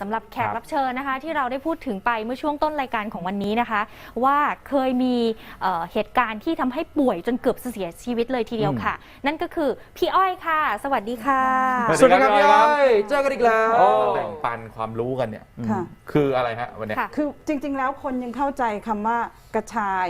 สำหรับแขกครับรับเชิญนะคะ ที่เราได้พูดถึงไปเมื่อช่วงต้นรายการของวันนี้นะคะ ว่าเคยมีเอ่อเหตุการณ์ที่ทำให้ป่วยจนเกือบเสียชีวิตเลยทีเดียวค่ะ นั่นก็คือพี่อ้อยค่ะ สวัสดีค่ะ สวัสดีครับสวัสดีพี่ครับอ้อยเจอกันอีกแล้วโอ้แบ่งปันความรู้กันเนี่ยค่ะ คืออะไรฮะวันเนี้ยค่ะคือจริงๆ แล้วคนยังเข้าใจคำว่ากระชาย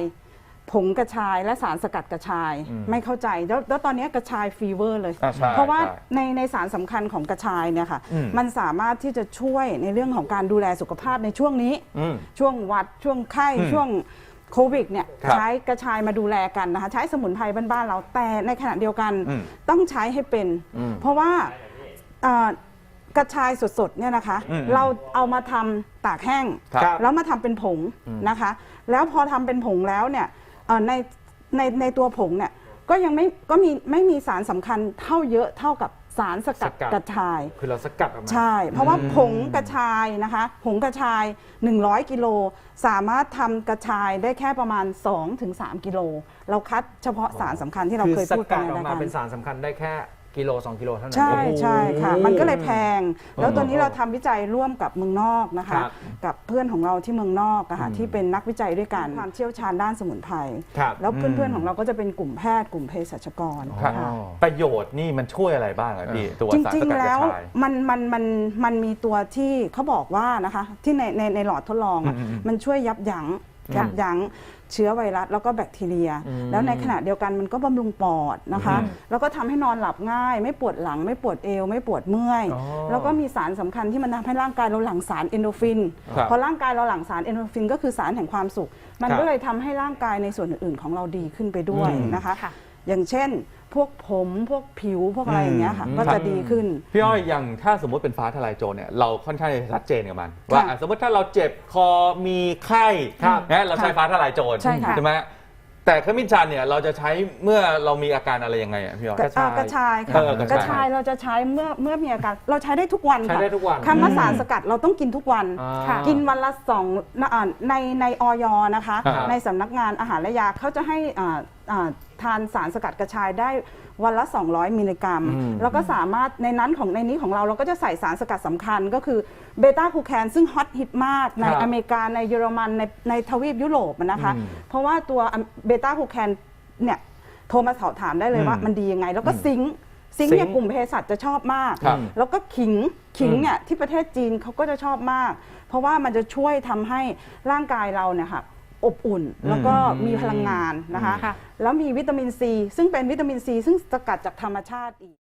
ผงกระชายและสารสกัดกระชายอืมไม่เข้าใจแล้วแล้วตอนนี้กระชายฟีเวอร์เลย อ่าใช่เพราะว่าใช่ในในสารสำคัญของกระชายเนี่ยค่ะอืม มันสามารถที่จะช่วยในเรื่องของการดูแลสุขภาพในช่วงนี้ อืม ช่วงหวัดช่วงไข้อืมช่วงโควิดเนี่ยครับใช้กระชายมาดูแลกันนะคะใช้สมุนไพรบ้านๆเราแต่ในขณะเดียวกันอืมต้องใช้ให้เป็น อืมเพราะว่าเอ่อกระชายสดๆเนี่ยนะคะ อืม เราเอามาทำตากแห้ง ครับ แล้วมาทำเป็นผงอืมนะคะ แล้วพอทำเป็นผงแล้วเนี่ยเอ่อ ในในในตัวผงเนี่ยก็ยังไม่ก็มีไม่มีสารสำคัญเท่าเยอะเท่ากับสารสกัดสกัด กระชาย คือเราสกัดออกมา ใช่ เพราะว่าอืมผงกระชายนะคะผงกระชาย 100 กิโล สามารถทำกระชายได้แค่ประมาณ 2-3กิโล เราคัดเฉพาะสารสำคัญที่เราคือเคยสพูดกักันดในออกรายมาการเป็นสารสำคัญได้แค่ กิโล 2 กิโลเท่านั้นใช่เอง ใช่ค่ะ มันก็เลยแพง แล้วเออตัวนี้เราทำวิจัยร่วมกับเมืองนอกนะคะ ครับกับเพื่อนของเราที่เมืองนอกอะค่ะอืมที่เป็นนักวิจัยด้วยกันความเชี่ยวชาญด้านสมุนไพรครับแล้วอืเพื่อนมๆของเราก็จะเป็นกลุ่มแพทย์กลุ่มเภสัชกรครับค่ะ ประโยชน์นี่มันช่วยอะไรบ้างอะพี่ ตัวจสารริสงกัดๆกแล้ระวชาย มันมันมันมันมีตัวที่เขาบอกว่านะคะที่ในในในหลอดทดลองอะอืมอืมอืมมันช่วยยับยั้งอืม ยับยั้งเชื้อไวรัสแล้วก็แบคทีเรียอืมแล้วในขณะเดียวกันมันก็บำรุงปอดนะคะอืมแล้วก็ทำให้นอนหลับง่าย ไม่ปวดหลัง ไม่ปวดเอว ไม่ปวดเมื่อยอ๋อแล้วก็มีสารสำคัญที่มันทำให้ร่างกายเราหลั่งสารเอนโดรฟินครับพอร่างกายเราหลั่งสารเอนโดรฟินก็คือสารแห่งความสุข มันครับก็เลยทำให้ร่างกายในส่วนอื่นๆของเราดีขึ้นไปด้วยอืมนะคะค่ะ อย่างเช่น พวกผมพวกผิวพวกอะไรอย่างเงี้ยค่ะ อืม ก็จะดีขึ้น พี่อ้อยอย่างถ้าสมมติเป็นฟ้าทลายโจรเนี่ยเราค่อนข้างจะชัดเจนกับมัน ว่าค่ะอะสมมติถ้าเราเจ็บคอมีไข้ครับนะเราใช้ค่ะฟ้าทลายโจรใช่ค่ะ ไหมแต่ขมิ้นชันเนี่ยเราจะใช้เมื่อเรามีอาการอะไรยังไงอะพี่อ้อย กระอ่ากระชายค่ะเออกระชาย กระชายเราจะใช้เมื่อเมื่อมีอาการเราใช้ได้ทุกวันใช้ค่ะได้ทุกวันคำว่าสารสกัดเราต้องกินทุกวัน อ่า ค่ะ กินวันละสองนะอ่าในในออยนะคะ ครับในสำนักงานอาหารและยาเขาจะให้อ่าอ่า ทานสารสกัดกระชายได้วันละ 200 มิลลิกรัมอืมแล้วก็สามารถในนั้นของในนี้ของเราเราก็จะใส่สารสกัดสำคัญก็คือเบต้าคูแคนซึ่งฮอตฮิตมากในครับอเมริกาในเยอรมันในในทวีปยุโรปอะนะคะ อืมเพราะว่าตัวเบต้าคูแคนเนี่ยโทรมาสอบถามได้เลยว่าอืมมันดียังไง แล้วก็อืมซิงค์ซิงค์เนี่ยซิงค์กลุ่มเภสัชจะชอบมาก ครับ แล้วก็ขิงขิงอืมเนี่ยที่ประเทศจีนเขาก็จะชอบมาก เพราะว่ามันจะช่วยทำให้ร่างกายเราเนี่ยค่ะ อบอุ่น แล้วก็มีพลังงานนะคะค่ะแล้วมีวิตามินซี ซึ่งเป็นวิตามินซี ซึ่งสกัดจากธรรมชาติอีก